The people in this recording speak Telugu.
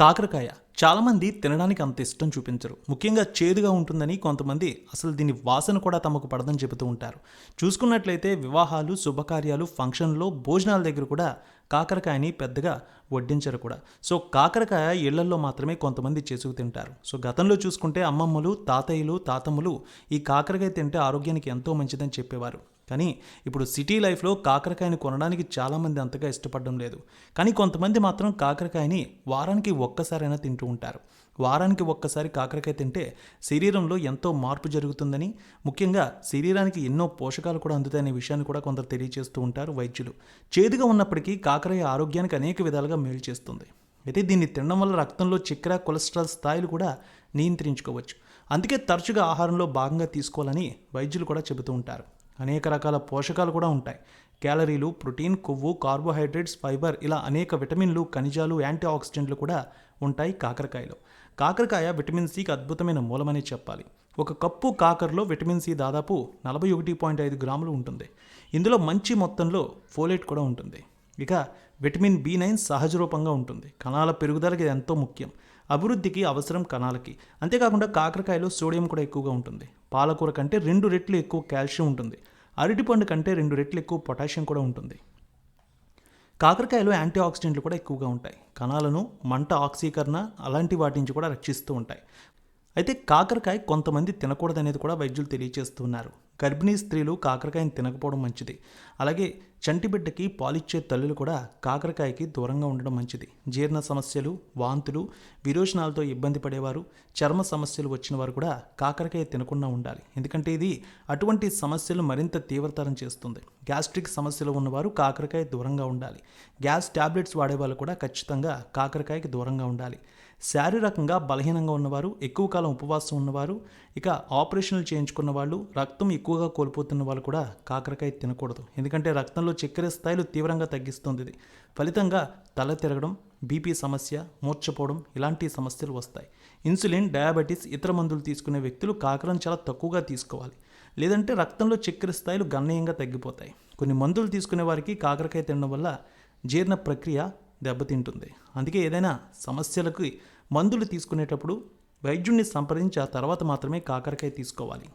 కాకరకాయ చాలామంది తినడానికి అంత ఇష్టం చూపించరు. ముఖ్యంగా చేదుగా ఉంటుందని కొంతమంది అసలు దీని వాసన కూడా తమకు పడదని చెబుతూ ఉంటారు. చూసుకున్నట్లయితే వివాహాలు శుభకార్యాలు ఫంక్షన్లో భోజనాల దగ్గర కూడా కాకరకాయని పెద్దగా వడ్డించరు కూడా. సో కాకరకాయ ఇళ్ళల్లో మాత్రమే కొంతమంది చేసుకు తింటారు. సో గతంలో చూసుకుంటే అమ్మమ్మలు తాతయ్యలు తాతమ్మలు ఈ కాకరకాయ తింటే ఆరోగ్యానికి ఎంతో మంచిదని చెప్పేవారు. కానీ ఇప్పుడు సిటీ లైఫ్లో కాకరకాయని కొనడానికి చాలామంది అంతగా ఇష్టపడడం లేదు. కానీ కొంతమంది మాత్రం కాకరకాయని వారానికి ఒక్కసారైనా తింటూ ఉంటారు. వారానికి ఒక్కసారి కాకరకాయ తింటే శరీరంలో ఎంతో మార్పు జరుగుతుందని ముఖ్యంగా శరీరానికి ఎన్నో పోషకాలు కూడా అందుతాయనే విషయాన్ని కూడా కొందరు తెలియజేస్తూ ఉంటారు వైద్యులు. చేదుగా ఉన్నప్పటికీ కాకరకాయ ఆరోగ్యానికి అనేక విధాలుగా మేలు చేస్తుంది. అయితే దీన్ని తినడం వల్ల రక్తంలో చక్కెర కొలెస్ట్రాల్ స్థాయిలు కూడా నియంత్రించుకోవచ్చు. అందుకే తరచుగా ఆహారంలో భాగంగా తీసుకోవాలని వైద్యులు కూడా చెబుతూ ఉంటారు. అనేక రకాల పోషకాలు కూడా ఉంటాయి. క్యాలరీలు ప్రోటీన్ కొవ్వు కార్బోహైడ్రేట్స్ ఫైబర్ ఇలా అనేక విటమిన్లు ఖనిజాలు యాంటీ ఆక్సిడెంట్లు కూడా ఉంటాయి కాకరకాయలో. కాకరకాయ విటమిన్ సికి అద్భుతమైన మూలమని చెప్పాలి. ఒక కప్పు కాకరలో విటమిన్ సి దాదాపు నలభై ఒకటి పాయింట్ ఐదు గ్రాములు ఉంటుంది. ఇందులో మంచి మొత్తంలో ఫోలేట్ కూడా ఉంటుంది. ఇక విటమిన్ బి నైన్ సహజ రూపంగా ఉంటుంది. కణాల పెరుగుదలకి ఇది ఎంతో ముఖ్యం. అభివృద్ధికి అవసరం కణాలకి. అంతేకాకుండా కాకరకాయలో సోడియం కూడా ఎక్కువగా ఉంటుంది. పాలకూర కంటే రెండు రెట్లు ఎక్కువ కాల్షియం ఉంటుంది. అరటిపండు కంటే రెండు రెట్లు ఎక్కువ పొటాషియం కూడా ఉంటుంది. కాకరకాయలో యాంటీ ఆక్సిడెంట్లు కూడా ఎక్కువగా ఉంటాయి. కణాలను మంట ఆక్సీకరణ అలాంటి వాటి నుంచి కూడా రక్షిస్తూ ఉంటాయి. అయితే కాకరకాయ కొంతమంది తినకూడదనేది కూడా వైద్యులు తెలియజేస్తున్నారు గర్భిణీ స్త్రీలు కాకరకాయని తినకపోవడం మంచిది. అలాగే చంటి బిడ్డకి పాలిచ్చే తల్లులు కూడా కాకరకాయకి దూరంగా ఉండడం మంచిది. జీర్ణ సమస్యలు వాంతులు విరోచనాలతో ఇబ్బంది పడేవారు చర్మ సమస్యలు వచ్చిన వారు కూడా కాకరకాయ తినకుండా ఉండాలి. ఎందుకంటే ఇది అటువంటి సమస్యలు మరింత తీవ్రతరం చేస్తుంది. గ్యాస్ట్రిక్ సమస్యలు ఉన్నవారు కాకరకాయ దూరంగా ఉండాలి. గ్యాస్ టాబ్లెట్స్ వాడేవాళ్ళు కూడా ఖచ్చితంగా కాకరకాయకి దూరంగా ఉండాలి. శారీరకంగా బలహీనంగా ఉన్నవారు ఎక్కువ కాలం ఉపవాసం ఉన్నవారు ఇక ఆపరేషన్లు చేయించుకున్న వాళ్ళు రక్తం ఎక్కువ ఎక్కువగా కోల్పోతున్న వాళ్ళు కూడా కాకరకాయ తినకూడదు. ఎందుకంటే రక్తంలో చక్కెర స్థాయిలు తీవ్రంగా తగ్గిస్తుంది ఇది. ఫలితంగా తల తిరగడం బీపీ సమస్య మూర్చపోవడం ఇలాంటి సమస్యలు వస్తాయి. ఇన్సులిన్ డయాబెటీస్ ఇతర మందులు తీసుకునే వ్యక్తులు కాకరం చాలా తక్కువగా తీసుకోవాలి. లేదంటే రక్తంలో చక్కెర స్థాయిలు గణనీయంగా తగ్గిపోతాయి. కొన్ని మందులు తీసుకునే వారికి కాకరకాయ తినడం వల్ల జీర్ణ ప్రక్రియ దెబ్బతింటుంది. అందుకే ఏదైనా సమస్యలకు మందులు తీసుకునేటప్పుడు వైద్యుడిని సంప్రదించి ఆ తర్వాత మాత్రమే కాకరకాయ తీసుకోవాలి.